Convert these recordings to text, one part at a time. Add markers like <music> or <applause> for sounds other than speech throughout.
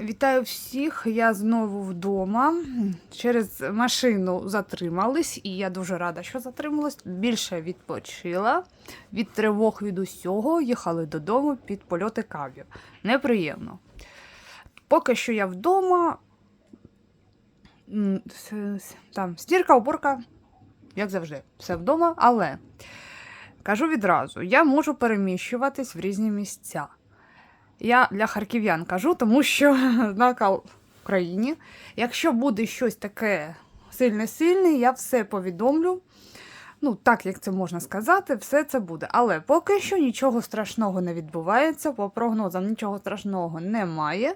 Вітаю всіх. Я знову вдома. Через машину затримались, і я дуже рада, що затрималась. Більше відпочила від тривог від усього. Їхали додому під польоти кавів. Неприємно. Поки що я вдома. Там стірка, уборка, як завжди, все вдома, але кажу відразу: я можу переміщуватись в різні місця. Я для харків'ян кажу, тому що <laughs> накал в країні. Якщо буде щось таке сильне-сильне, я все повідомлю. Ну, так як це можна сказати, все це буде. Але поки що нічого страшного не відбувається, по прогнозам нічого страшного немає.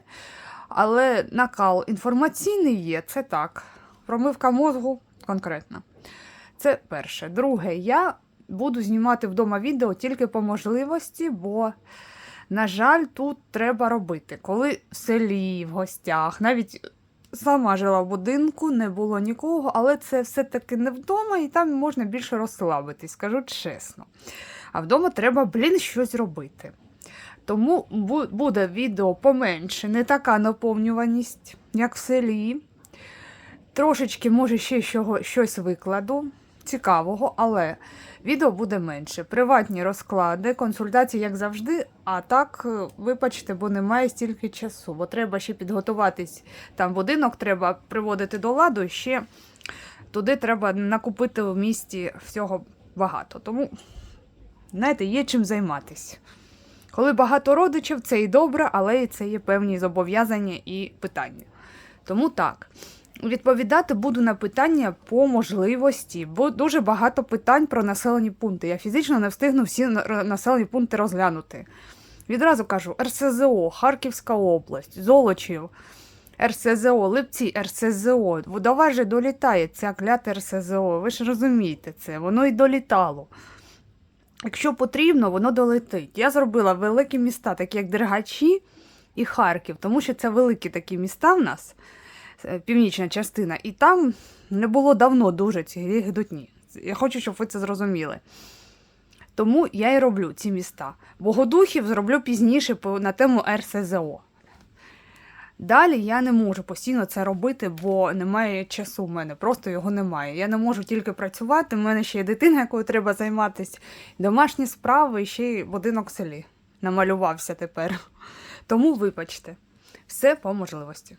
Але накал інформаційний є, це так. Промивка мозгу конкретно. Це перше. Друге, я буду знімати вдома відео тільки по можливості, бо. На жаль, тут треба робити. Коли в селі, в гостях, навіть сама жила в будинку, не було нікого, але це все-таки не вдома, і там можна більше розслабитись, скажу чесно. А вдома треба, блін, щось робити. Тому буде відео поменше, не така наповнюваність, як в селі. Трошечки, може, ще щось викладу цікавого, але відео буде менше. Приватні розклади, консультації, як завжди. А так, е, вибачте, бо немає стільки часу, бо треба ще підготуватись. Там будинок треба приводити до ладу, ще туди треба накупити в місті всього багато. Тому, знаєте, є чим займатися. Коли багато родичів, це і добре, але це є певні зобов'язання і питання. Тому так. Відповідати буду на питання по можливості, бо дуже багато питань про населені пункти. Я фізично не встигну всі населені пункти розглянути. Відразу кажу: РСЗО, Харківська область, Золочів, РСЗО, Липці, РСЗО. До вас же долітає ця клята РСЗО. Ви ж розумієте це, воно і долітало. Якщо потрібно, воно долетить. Я зробила великі міста, такі як Дергачі і Харків, тому що це великі такі міста в нас північна частина, і там не було давно дуже цієї гидотні. Я хочу, щоб ви це зрозуміли. Тому я і роблю ці міста. Богодухів зроблю пізніше на тему РСЗО. Далі я не можу постійно це робити, бо немає часу в мене, просто його немає. Я не можу тільки працювати, в мене ще є дитина, якою треба займатися, домашні справи і ще й будинок в селі. Намалювався тепер. Тому вибачте, все по можливості.